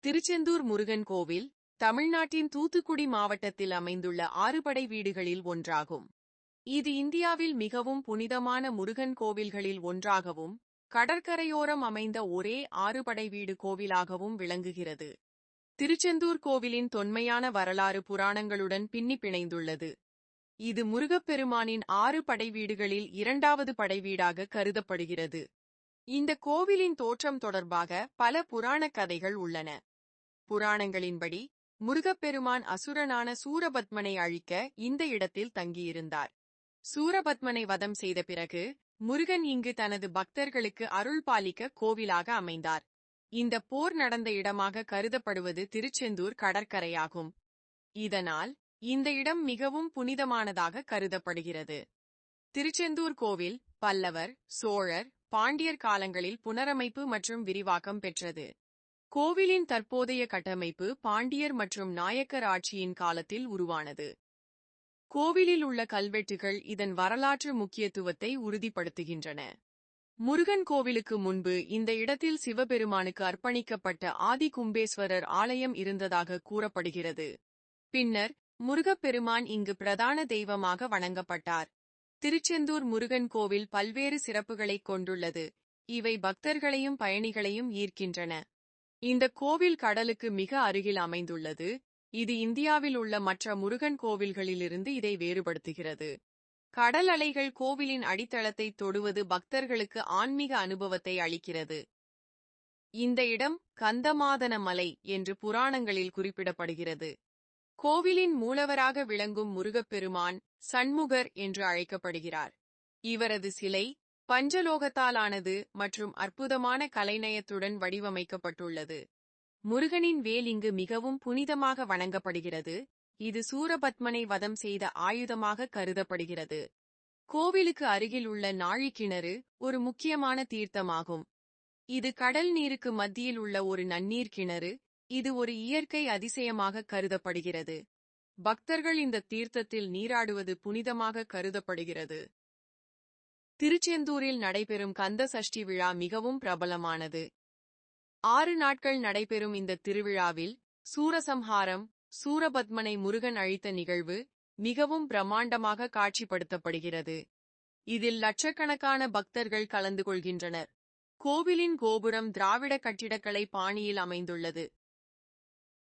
திருச்செந்தூர் முருகன் கோவில் தமிழ்நாட்டின் தூத்துக்குடி மாவட்டத்தில் அமைந்துள்ள ஆறுபடை வீடுகளில் ஒன்றாகும். இது இந்தியாவில் மிகவும் புனிதமான முருகன் கோவில்களில் ஒன்றாகவும் கடற்கரையோரம் அமைந்த ஒரே ஆறுபடை வீடு கோவிலாகவும் விளங்குகிறது. திருச்செந்தூர் கோவிலின் தொன்மையான வரலாறு புராணங்களுடன் பின்னி பிணைந்துள்ளது. இது முருகப்பெருமானின் ஆறு படை வீடுகளில் இரண்டாவது படைவீடாக கருதப்படுகிறது. இந்த கோவிலின் தோற்றம் தொடர்பாக பல புராணக் கதைகள் உள்ளன. புராணங்களின்படி முருகப்பெருமான் அசுரனான சூரபத்மனை அழிக்க இந்த இடத்தில் தங்கியிருந்தார். சூரபத்மனை வதம் செய்த பிறகு முருகன் இங்கு தனது பக்தர்களுக்கு அருள் பாலிக்க கோவிலாக அமைந்தார். இந்த போர் நடந்த இடமாக கருதப்படுவது திருச்செந்தூர் கடற்கரையாகும். இதனால் இந்த இடம் மிகவும் புனிதமானதாக கருதப்படுகிறது. திருச்செந்தூர் கோவில் பல்லவர் சோழர் பாண்டியர் காலங்களில் புனரமைப்பு மற்றும் விரிவாக்கம் பெற்றது. கோவிலின் தற்போதைய கட்டமைப்பு பாண்டியர் மற்றும் நாயக்கர் ஆட்சியின் காலத்தில் உருவானது. கோவிலில் உள்ள கல்வெட்டுகள் இதன் வரலாற்று முக்கியத்துவத்தை உறுதிப்படுத்துகின்றன. முருகன் கோவிலுக்கு முன்பு இந்த இடத்தில் சிவபெருமானுக்கு அர்ப்பணிக்கப்பட்ட ஆதி கும்பேஸ்வரர் ஆலயம் இருந்ததாக கூறப்படுகிறது. பின்னர் முருகப்பெருமான் இங்கு பிரதான தெய்வமாக வணங்கப்பட்டார். திருச்செந்தூர் முருகன் கோவில் பல்வேறு சிறப்புகளைக் கொண்டுள்ளது. இவை பக்தர்களையும் பயணிகளையும் ஈர்க்கின்றன. இந்த கோவில் கடலுக்கு மிக அருகில் அமைந்துள்ளது. இது இந்தியாவில் உள்ள மற்ற முருகன் கோவில்களிலிருந்து இதை வேறுபடுத்துகிறது. கடல் அலைகள் கோவிலின் அடித்தளத்தை தொடுவது பக்தர்களுக்கு ஆன்மீக அனுபவத்தை அளிக்கிறது. இந்த இடம் கந்தமாதன மலை என்று புராணங்களில் குறிப்பிடப்படுகிறது. கோவிலின் மூலவராக விளங்கும் முருகப்பெருமான் சண்முகர் என்று அழைக்கப்படுகிறார். இவரது சிலை பஞ்சலோகத்தாலானது மற்றும் அற்புதமான கலைநயத்துடன் வடிவமைக்கப்பட்டுள்ளது. முருகனின் வேல் இங்கு மிகவும் புனிதமாக வணங்கப்படுகிறது. இது சூரபத்மனை வதம் செய்த ஆயுதமாக கருதப்படுகிறது. கோவிலுக்கு அருகில் உள்ள நாழிக்கிணறு ஒரு முக்கியமான தீர்த்தமாகும். இது கடல் நீருக்கு மத்தியில் உள்ள ஒரு நன்னீர் கிணறு. இது ஒரு இயற்கை அதிசயமாக கருதப்படுகிறது. பக்தர்கள் இந்த தீர்த்தத்தில் நீராடுவது புனிதமாக கருதப்படுகிறது. திருச்செந்தூரில் நடைபெறும் கந்த சஷ்டி விழா மிகவும் பிரபலமானது. ஆறு நாட்கள் நடைபெறும் இந்த திருவிழாவில் சூரசம்ஹாரம் சூரபத்மனை முருகன் அழித்த நிகழ்வு மிகவும் பிரம்மாண்டமாக காட்சிப்படுத்தப்படுகிறது. இதில் லட்சக்கணக்கான பக்தர்கள் கலந்து கொள்கின்றனர். கோவிலின் கோபுரம் திராவிட கட்டிடக்கலை பாணியில் அமைந்துள்ளது.